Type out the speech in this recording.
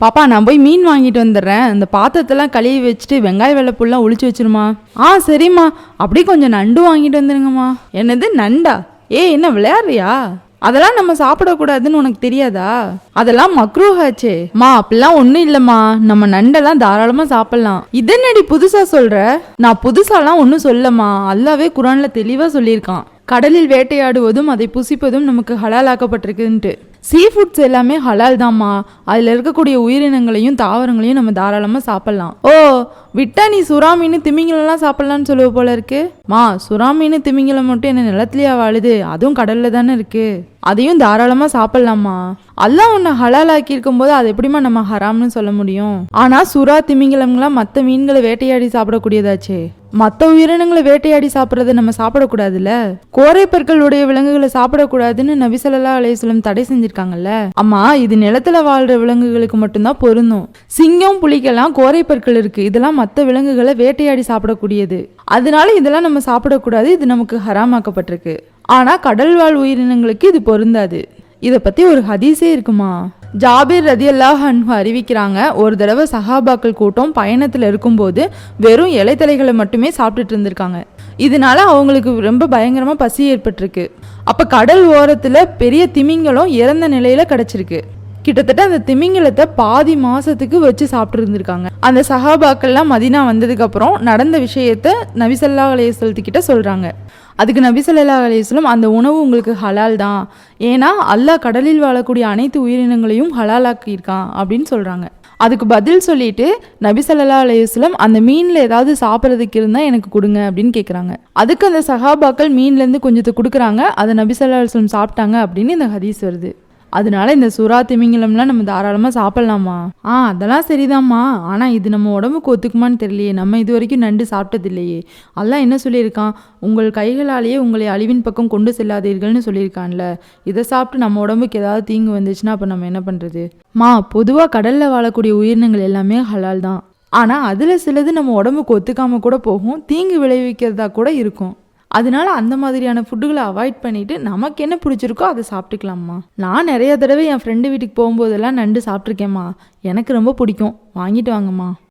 பாப்பா நான் போய் மீன் வாங்கிட்டு வந்துடுறேன். அந்த பாத்திரத்தெல்லாம் கழுவி வச்சுட்டு வெங்காய வெள்ளைப்பூலாம் ஒழிச்சு வச்சிருமா? ஆ சரிம்மா. அப்படியே கொஞ்சம் நண்டு வாங்கிட்டு வந்துருங்கம்மா. என்னது நண்டா? ஏ என்ன விளையாடுறியா? அதெல்லாம் நம்ம சாப்பிடக்கூடாதுன்னு உனக்கு தெரியாதா? அதெல்லாம் மக்ரூஹாச்சே. மா அப்படிலாம் ஒன்றும் இல்லைம்மா. நம்ம நண்டெல்லாம் தாராளமாக சாப்பிடலாம். இதனடி புதுசாக சொல்கிற நான் புதுசாலாம் ஒன்றும் சொல்லம்மா. அல்லாவே குரானில் தெளிவாக சொல்லியிருக்கான். கடலில் வேட்டையாடுவதும் அதை புசிப்பதும் நமக்கு ஹலாலாக்கப்பட்டிருக்குன்ட்டு. சீ ஃபுட்ஸ் எல்லாமே ஹலால் தாம்மா அதில் இருக்கக்கூடிய உயிரினங்களையும் தாவரங்களையும் நம்ம தாராளமாக சாப்பிட்லாம். ஓ விட்டா நீ சுறா மீன் திமிங்கலம்லாம் சாப்பிட்லான்னு சொல்லுவ போல இருக்கு. மா சுறா மீன் திமிங்கலம் மட்டும் என்ன நிலத்துலயா வாழுது? அதுவும் கடல்ல தானே இருக்கு. அதையும் தாராளமாக சாப்பிட்லாமா அல்லாஹ் உன்னை ஹலாலாக்கி இருக்கும்போது அது எப்படிம்மா நம்ம ஹராம்னு சொல்ல முடியும்? ஆனால் சுறா திமிங்கலம்லாம் மற்ற மீன்களை வேட்டையாடி சாப்பிடக்கூடியதாச்சே. மற்ற உயிரினங்களை வேட்டையாடி சாப்பிட்றத நம்ம சாப்பிடக்கூடாதுல்ல? கோரைப்பற்களுடைய விலங்குகளை சாப்பிடக்கூடாதுன்னு நபிசல்லா அலையம் தடை செஞ்சிருக்காங்கல்ல? அம்மா இது நிலத்துல வாழ்ற விலங்குகளுக்கு மட்டும்தான் பொருந்தும். சிங்கம் புலிக்கெல்லாம் கோரைப்பற்கள் இருக்கு. இதெல்லாம் மற்ற விலங்குகளை வேட்டையாடி சாப்பிடக்கூடியது. அதனால இதெல்லாம் நம்ம சாப்பிடக்கூடாது. இது நமக்கு ஹராமாக்கப்பட்டிருக்கு. ஆனா கடல் வாழ் உயிரினங்களுக்கு இது பொருந்தாது. இதை பத்தி ஒரு ஹதீஸே இருக்குமா? ஜாபீர் ரதியல்லாஹ் அன்ஹு அறிவிக்கிறாங்க ஒரு தடவை சஹாபாக்கள் கூட்டம் பயணத்தில் இருக்கும்போது வெறும் இலைத்தலைகளை மட்டுமே சாப்பிட்டுட்டு இருந்திருக்காங்க. இதனால அவங்களுக்கு ரொம்ப பயங்கரமாக பசி ஏற்பட்டிருக்கு. அப்போ கடல் ஓரத்தில் பெரிய திமிங்கலம் இறந்த நிலையில் கிடச்சிருக்கு. கிட்டத்தட்ட அந்த திமிங்கலத்தை பாதி மாசத்துக்கு வச்சு சாப்பிட்டு இருந்திருக்காங்க. அந்த சஹாபாக்கள்லாம் மதினா வந்ததுக்கு அப்புறம் நடந்த விஷயத்த நபிசல்லா அலையத்திட்ட சொல்றாங்க. அதுக்கு நபி ஸல்லல்லாஹு அந்த உணவு உங்களுக்கு ஹலால் தான். ஏன்னா அல்லாஹ் கடலில் வாழக்கூடிய அனைத்து உயிரினங்களையும் ஹலாலாக்கியிருக்கான் அப்படின்னு சொல்றாங்க. அதுக்கு பதில் சொல்லிட்டு நபி ஸல்லல்லாஹு அந்த மீனில் ஏதாவது சாப்பிட்றதுக்கு இருந்தால் எனக்கு கொடுங்க அப்படின்னு கேட்குறாங்க அதுக்கு அந்த சஹாபாக்கள் மீன்லேருந்து கொஞ்சத்தை கொடுக்குறாங்க. அதை நபி ஸல்லல்லாஹு சாப்பிட்டாங்க அப்படின்னு இந்த ஹதீஸ் வருது. அதனால இந்த சுறா திமிங்கலம்லாம் நம்ம தாராளமாக சாப்பிட்லாமா? ஆ அதெல்லாம் சரிதாம்மா. ஆனால் இது நம்ம உடம்புக்கு ஒத்துக்குமான்னு தெரியலையே. நம்ம இது வரைக்கும் நண்டு சாப்பிட்டதில்லையே. அதெல்லாம் என்ன சொல்லியிருக்கான்? உங்கள் கைகளாலேயே உங்களை அழிவின் பக்கம் கொண்டு செல்லாதீர்கள்னு சொல்லியிருக்கான்ல. இதை சாப்பிட்டு நம்ம உடம்புக்கு ஏதாவது தீங்கு வந்துச்சுன்னா அப்போ நம்ம என்ன பண்ணுறது மா பொதுவாக கடலில் வாழக்கூடிய உயிரினங்கள் எல்லாமே ஹலால் தான். ஆனால் அதில் சிலது நம்ம உடம்புக்கு ஒத்துக்காம கூட போகும். தீங்கு விளைவிக்கிறதா கூட இருக்கும். அதனால அந்த மாதிரியான ஃபுட்டுகளை அவாய்ட் பண்ணிட்டு நமக்கு என்ன பிடிச்சிருக்கோ அதை சாப்பிட்டுக்கலாம்மா. நான் நிறைய தடவை என் ஃப்ரெண்டு வீட்டுக்கு போகும்போதெல்லாம் நண்டு சாப்பிட்ருக்கேம்மா எனக்கு ரொம்ப பிடிக்கும். வாங்கிட்டு வாங்கம்மா.